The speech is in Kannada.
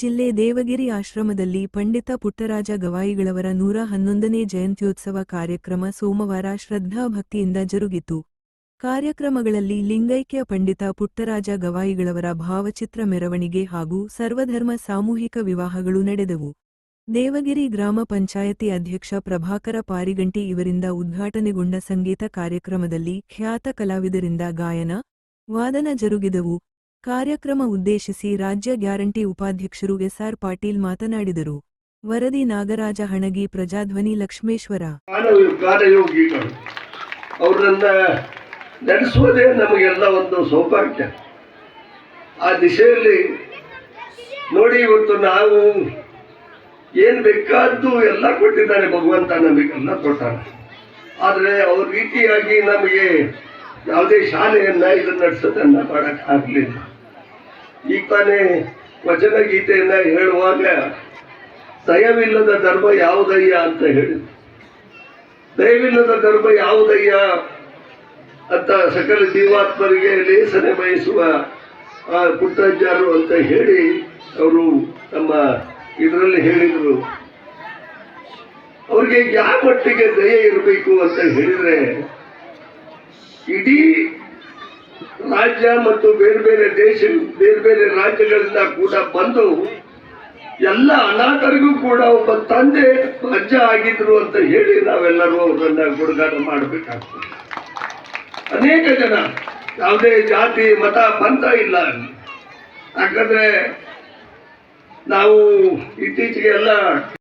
ಜಿಲ್ಲೆ ದೇವಗಿರಿ ಆಶ್ರಮದಲ್ಲಿ ಪಂಡಿತ ಪುಟ್ಟರಾಜ ಗವಾಯಿಗಳವರ ನೂರ ಹನ್ನೊಂದನೇ ಜಯಂತ್ಯೋತ್ಸವ ಕಾರ್ಯಕ್ರಮ ಸೋಮವಾರ ಶ್ರದ್ಧಾಭಕ್ತಿಯಿಂದ ಜರುಗಿತು. ಕಾರ್ಯಕ್ರಮಗಳಲ್ಲಿ ಲಿಂಗೈಕ್ಯ ಪಂಡಿತ ಪುಟ್ಟರಾಜ ಗವಾಯಿಗಳವರ ಭಾವಚಿತ್ರ ಮೆರವಣಿಗೆ ಹಾಗೂ ಸರ್ವಧರ್ಮ ಸಾಮೂಹಿಕ ವಿವಾಹಗಳು ನಡೆದವು. ದೇವಗಿರಿ ಗ್ರಾಮ ಪಂಚಾಯತಿ ಅಧ್ಯಕ್ಷ ಪ್ರಭಾಕರ ಪಾರಿಗಂಟಿ ಇವರಿಂದ ಉದ್ಘಾಟನೆಗೊಂಡ ಸಂಗೀತ ಕಾರ್ಯಕ್ರಮದಲ್ಲಿ ಖ್ಯಾತ ಕಲಾವಿದರಿಂದ ಗಾಯನ, ವಾದನ ಜರುಗಿದವು. ಕಾರ್ಯಕ್ರಮ ಉದ್ದೇಶಿಸಿ ರಾಜ್ಯ ಗ್ಯಾರಂಟಿ ಉಪಾಧ್ಯಕ್ಷರು ಎಸ್ಆರ್ ಪಾಟೀಲ್ ಮಾತನಾಡಿದರು. ವರದಿ ನಾಗರಾಜ ಹಣಗಿ, ಪ್ರಜಾಧ್ವನಿ ಲಕ್ಷ್ಮೇಶ್ವರ. ಅವರನ್ನ ನಡೆಸುವುದೇ ನಮಗೆಲ್ಲ ಒಂದು ಸೌಭಾಗ್ಯ. ಆ ದಿಶೆಯಲ್ಲಿ ನೋಡಿ ಇವತ್ತು ನಾವು ಏನು ಬೇಕಾದ್ದು ಎಲ್ಲ ಕೊಟ್ಟಿದ್ದಾನೆ ಭಗವಂತ ನಮಗೆಲ್ಲ ಕೊಟ್ಟಾನೆ. ಆದರೆ ಅವ್ರ ರೀತಿಯಾಗಿ ನಮಗೆ ಯಾವುದೇ ಶಾಲೆಯನ್ನ ಇದು ನಡೆಸೋದನ್ನ ಮಾಡಕ್ ಆಗ್ಲಿಲ್ಲ ಈಗ ತಾನೇ ವಚನ ಗೀತೆಯನ್ನ ಹೇಳುವಾಗ, ದಯವಿಲ್ಲದ ಧರ್ಮ ಯಾವುದಯ್ಯ ಅಂತ ಹೇಳಿದ್ರು ದಯವಿಲ್ಲದ ಧರ್ಮ ಯಾವುದಯ್ಯ ಅಂತ ಸಕಲ ಜೀವಾತ್ಮರಿಗೆ ಲೇಸನೆ ಬಯಸುವ ಆ ಪುಟ್ಟಜ್ಜಾರು ಅಂತ ಹೇಳಿ ಅವರು ತಮ್ಮ ಇದರಲ್ಲಿ ಹೇಳಿದರು. ಅವ್ರಿಗೆ ಯಾವ ಮಟ್ಟಿಗೆ ದಯೆ ಇರಬೇಕು ಅಂತ ಹೇಳಿದ್ರೆ ಇಡೀ ರಾಜ್ಯ ಮತ್ತು ಬೇರೆ ಬೇರೆ ದೇಶ, ಬೇರೆ ಬೇರೆ ರಾಜ್ಯಗಳಿಂದ ಕೂಡ ಬಂದು ಎಲ್ಲ ಅನಾಥರಿಗೂ ಕೂಡ ಒಬ್ಬ ತಂದೆ ಅಜ್ಜ ಆಗಿದ್ರು ಅಂತ ಹೇಳಿ ನಾವೆಲ್ಲರೂ ಅವರನ್ನ ಗುಡುಗಾಟ ಮಾಡಬೇಕಾಗ್ತದೆ ಅನೇಕ ಜನ ಯಾವುದೇ ಜಾತಿ, ಮತ ಪಂಥ ಇಲ್ಲ. ಯಾಕಂದ್ರೆ ನಾವು ಇತ್ತೀಚೆಗೆ ಎಲ್ಲ